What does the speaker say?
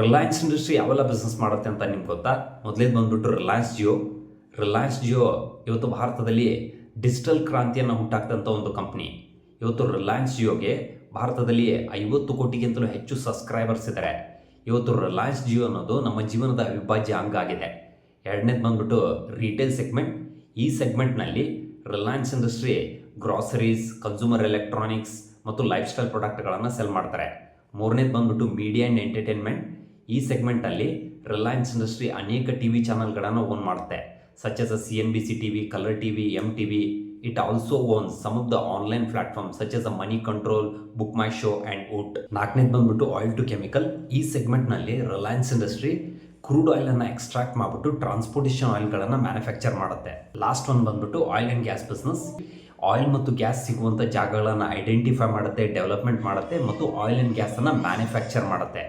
Reliance industry ಯಾವೆಲ್ಲ business ಮಾಡುತ್ತೆ ಅಂತ ನಿಮ್ಗೆ ಗೊತ್ತಾ? ಮೊದಲೇದು ಬಂದ್ಬಿಟ್ಟು ರಿಲಯನ್ಸ್ ಜಿಯೋ ರಿಲಯನ್ಸ್ ಜಿಯೋ ಇವತ್ತು ಭಾರತದಲ್ಲಿ ಡಿಜಿಟಲ್ ಕ್ರಾಂತಿಯನ್ನು ಹುಟ್ಟಾಕ್ತಂಥ ಒಂದು ಕಂಪ್ನಿ ಇವತ್ತು ರಿಲಯನ್ಸ್ ಜಿಯೋಗೆ ಭಾರತದಲ್ಲಿ ಐವತ್ತು ಕೋಟಿಗಿಂತಲೂ ಹೆಚ್ಚು ಸಬ್ಸ್ಕ್ರೈಬರ್ಸ್ ಇದ್ದಾರೆ ಇವತ್ತು ರಿಲಯನ್ಸ್ ಜಿಯೋ ಅನ್ನೋದು ನಮ್ಮ ಜೀವನದ ಅವಿಭಾಜ್ಯ ಅಂಗ ಆಗಿದೆ. ಎರಡನೇದು ಬಂದ್ಬಿಟ್ಟು ರಿಟೇಲ್ ಸೆಗ್ಮೆಂಟ್ ಈ ಸೆಗ್ಮೆಂಟ್ನಲ್ಲಿ Reliance industry groceries consumer electronics ಮತ್ತು ಲೈಫ್ ಸ್ಟೈಲ್ ಪ್ರಾಡಕ್ಟ್ಗಳನ್ನು ಸೆಲ್ ಮಾಡ್ತಾರೆ. ಮೂರನೇದು ಬಂದ್ಬಿಟ್ಟು ಮೀಡಿಯಾ ಆ್ಯಂಡ್ ಎಂಟರ್ಟೈನ್ಮೆಂಟ್ ಈ ಸೆಗ್ಮೆಂಟಲ್ಲಿ ರಿಲಯನ್ಸ್ ಇಂಡಸ್ಟ್ರಿ ಅನೇಕ ಟಿ ವಿ ಚಾನಲ್ಗಳನ್ನು ಓನ್ ಮಾಡುತ್ತೆ. Such as C N B C T V colour T V M T V it also own some of the online platform such as uh Moneycontrol BookMyShow and Voot ನಾಲ್ಕನೇದು ಬಂದ್ಬಿಟ್ಟು oil to chemical ಈ ಸೆಗ್ಮೆಂಟ್ನಲ್ಲಿ Reliance industry crude ಆಯಿಲನ್ನು extract ಮಾಡಿಬಿಟ್ಟು transportation ಆಯಿಲ್ಗಳನ್ನು manufacture ಮಾಡುತ್ತೆ. Last one ಬಂದ್ಬಿಟ್ಟು oil and gas business oil ಮತ್ತು ಗ್ಯಾಸ್ ಸಿಗುವಂಥ ಜಾಗಗಳನ್ನು ಐಡೆಂಟಿಫೈ ಮಾಡುತ್ತೆ ಡೆವಲಪ್ಮೆಂಟ್ ಮಾಡುತ್ತೆ ಮತ್ತು ಆಯಿಲ್ ಆ್ಯಂಡ್ ಗ್ಯಾಸನ್ನು ಮ್ಯಾನುಫ್ಯಾಕ್ಚರ್ ಮಾಡುತ್ತೆ.